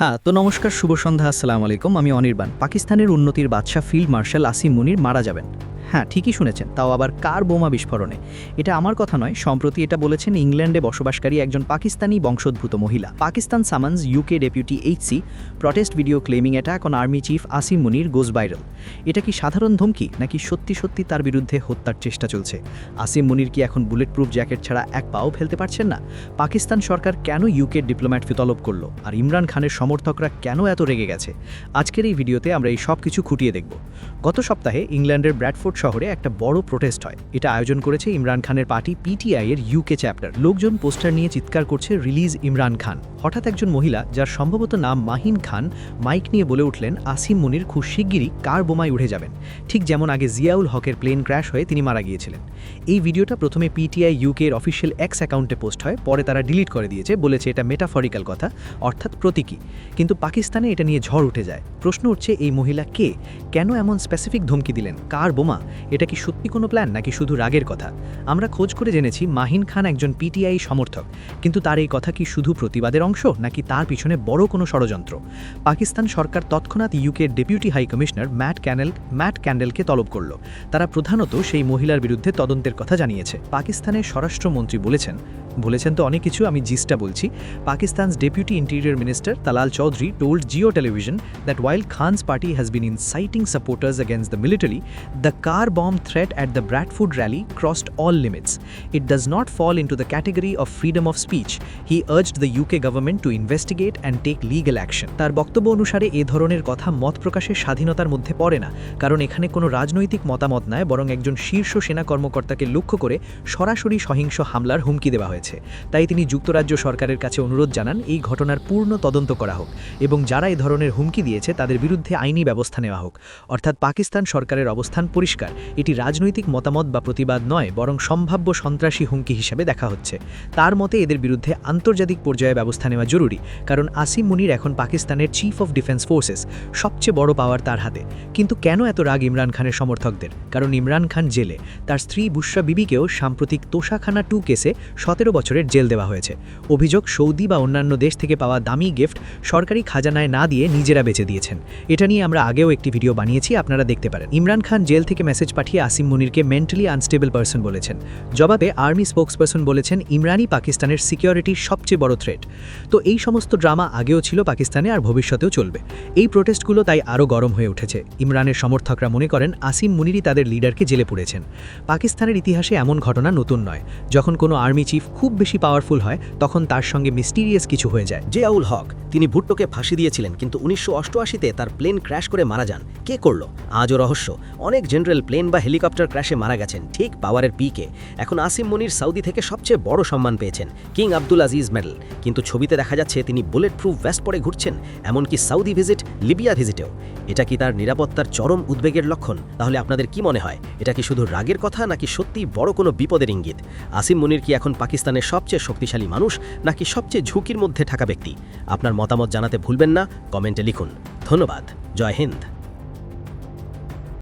হ্যাঁ তো নমস্কার, শুভ সন্ধ্যা, আসসালামু আলাইকুম। আমি অনির্বাণ। পাকিস্তানের উন্নতির বাদশাহ ফিল্ড মার্শাল আসিম মুনির মারা যাবেন। হ্যাঁ ঠিকই শুনেছেন, তাও আবার কার বোমা বিস্ফোরণে? এটা আমার কথা নয়, সম্প্রতি এটা বলেছেন ইংল্যান্ডে বসবাসকারী একজন পাকিস্তানি বংশোদ্ভূত মহিলা। Pakistan summons UK deputy HC protest video claiming attack on army chief Asim Munir goes viral এটা কি সাধারণ ধমকি, নাকি সত্যি সত্যি তার বিরুদ্ধে হত্যার চেষ্টা চলছে? আসিম মুনির কি এখন বুলেট প্রুফ জ্যাকেট ছাড়া এক পাও ফেলতে পারছেন না? পাকিস্তান সরকার কেন ইউকে ডিপ্লোম্যাট ফিতলব করল? আর ইমরান খানের সমর্থকরা কেন এত রেগে গেছে? আজকের এই ভিডিওতে আমরা এই সব কিছু খুঁটিয়ে দেখব। গত সপ্তাহে ইংল্যান্ডের ব্র্যাডফোর্ড শহরে একটা বড় প্রোটেস্ট হয়। এটা আয়োজন করেছে ইমরান খানের পার্টি পিটিআই এর ইউকে চ্যাপ্টার লোকজন পোস্টার নিয়ে চিৎকার করছে রিলিজ ইমরান খান। হঠাৎ একজন মহিলা, যার সম্ভবত নাম মাহিন খান মাইক নিয়ে বলে উঠলেন, আসিম মুনির খুব শিগগিরই কার বোমায় উঠে যাবেন? ঠিক যেমন আগে জিয়াউল হকের প্লেন ক্র্যাশ হয়ে তিনি মারা গিয়েছিলেন। এই ভিডিওটা প্রথমে পিটিআই ইউকে এর অফিসিয়াল এক্স অ্যাকাউন্টে পোস্ট হয়, পরে তারা ডিলিট করে দিয়েছে, বলেছে এটা মেটাফরিক্যাল কথা, অর্থাৎ প্রতীকী। কিন্তু পাকিস্তানে এটা নিয়ে ঝড় উঠে যায়। প্রশ্ন উঠছে, এই মহিলা কে? কেন এমন স্পেসিফিক ধমকি দিলেন? কার বোমা? এটা কি সত্যি কোনো প্ল্যান নাকি শুধু রাগের কথা? আমরা খোঁজ করে জেনেছি মাহিন খান একজন পিটিআই সমর্থক। কিন্তু তার এই কথা কি শুধু প্রতিবাদের অংশ, নাকি তার পিছনে বড় কোনো ষড়যন্ত্র? পাকিস্তান সরকার তৎক্ষণাৎ ইউকের deputy high commissioner Matt Cannell Matt ক্যান্ডেলকে তলব করল। তারা প্রধানত সেই মহিলার বিরুদ্ধে তদন্তের কথা জানিয়েছে। পাকিস্তানের স্বরাষ্ট্রমন্ত্রী বলেছেন বলেছেন তো অনেক কিছু, আমি জিসটা বলছি। Pakistan's deputy interior minister Talal Chaudhry told Geo Television that while Khan's party has been inciting supporters against the military, the car bomb threat at the Bradford rally crossed all limits. It does not fall into the category of freedom of speech. He urged the UK government to investigate and take legal action. তার বক্তব্য অনুসারে এ ধরনের কথা মত প্রকাশের স্বাধীনতার মধ্যে পড়ে না কারণ এখানে কোনো রাজনৈতিক মতামত নয় বরং একজন শীর্ষ সেনা কর্মকর্তাকে লক্ষ্য করে সরাসরি সহিংস হামলার হুমকি দেওয়া হয়েছে তাই তিনি যুক্তরাজ্য সরকারের কাছে অনুরোধ জানান এই ঘটনার পূর্ণ তদন্ত করা হোক এবং যারা এই ধরনের হুমকি দিয়েছে তাদের বিরুদ্ধে আইনি ব্যবস্থা নেওয়া হোক। অর্থাৎ পাকিস্তান সরকারের অবস্থান পরিষ্কার, এটি রাজনৈতিক মতামত বা প্রতিবাদ নয়, বরং সম্ভাব্য সন্ত্রাসী হুমকি হিসেবে দেখা হচ্ছে। তার মতে, এদের বিরুদ্ধে আন্তর্জাতিক পর্যায়ে ব্যবস্থা নেওয়া জরুরি, কারণ আসিম মুনির এখন পাকিস্তানের চিফ অফ ডিফেন্স ফোর্সেস সবচেয়ে বড় পাওয়ার তার হাতে। কিন্তু কেন এত রাগ ইমরান খানের সমর্থকদের? কারণ ইমরান খান জেলে। তার স্ত্রী বুশরা বিবিকেও সাম্প্রতিক তোষাখানা টু কেসে সতেরো বছরের জেল দেওয়া হয়েছে। অভিযোগ সৌদি বা অন্যান্য দেশ থেকে পাওয়া দামি গিফট সরকারি খাজানায় না দিয়ে নিজেরা বেঁচে দিয়েছেন এটা নিয়ে আমরা আগেও একটি ভিডিও বানিয়েছি, আপনারা দেখতে পারেন। ইমরান খান জেল থেকে মেসেজ পাঠিয়ে আসিম মুনিরকে মেন্টালি আনস্টেবল পার্সন বলেছেন। জবাবে আর্মি স্পোক্সপারসন বলেছেন, ইমরানই পাকিস্তানের সিকিউরিটির সবচেয়ে বড় থ্রেট তো এই সমস্ত ড্রামা আগেও ছিল পাকিস্তানে আর ভবিষ্যতেও চলবে। এই প্রোটেস্টগুলো তাই আরও গরম হয়ে উঠেছে। ইমরানের সমর্থকরা মনে করেন, আসিম মুনিরই তাদের লিডারকে জেলে পুড়েছেন। পাকিস্তানের ইতিহাসে এমন ঘটনা নতুন নয়। যখন কোনো আর্মি চিফ খুব বেশি পাওয়ারফুল হয়, তখন তার সঙ্গে মিস্টিরিয়াস কিছু হয়ে যায়। জিয়াউল হক, তিনি ভুট্টোকে ফাঁসি দিয়েছিলেন, কিন্তু উনিশশো অষ্টআশিতে তার প্লেন ক্র্যাশ করে মারা যান। কে করল? আজও রহস্য। অনেক জেনারেল প্লেন বা হেলিকপ্টার ক্র্যাশে মারা গেছেন, ঠিক পাওয়ারের পিকে। এখন আসিম মনির সৌদি থেকে সবচেয়ে বড় সম্মান পেয়েছেন, কিং আব্দুল আজিজ মেডেল। কিন্তু ছবিতে দেখা যাচ্ছে তিনি বুলেট প্রুফ ভেস্ট পরে ঘুরছেন, এমনকি সৌদি ভিজিট, লিবিয়া ভিজিটেও। এটা কি তার নিরাপত্তার চরম উদ্বেগের লক্ষণ? তাহলে আপনাদের কি মনে হয়? এটা কি শুধু রাগের কথা, নাকি সত্যি বড় কোনো বিপদের ইঙ্গিত? আসিম মনির কি এখন পাকিস্তানের সবচেয়ে শক্তিশালী মানুষ, নাকি সবচেয়ে ঝুঁকির মধ্যে থাকা ব্যক্তি? আপনার মতামত জানাতে ভুলবেন না, কমেন্টে লিখুন। ধন্যবাদ। জয় হিন্দ।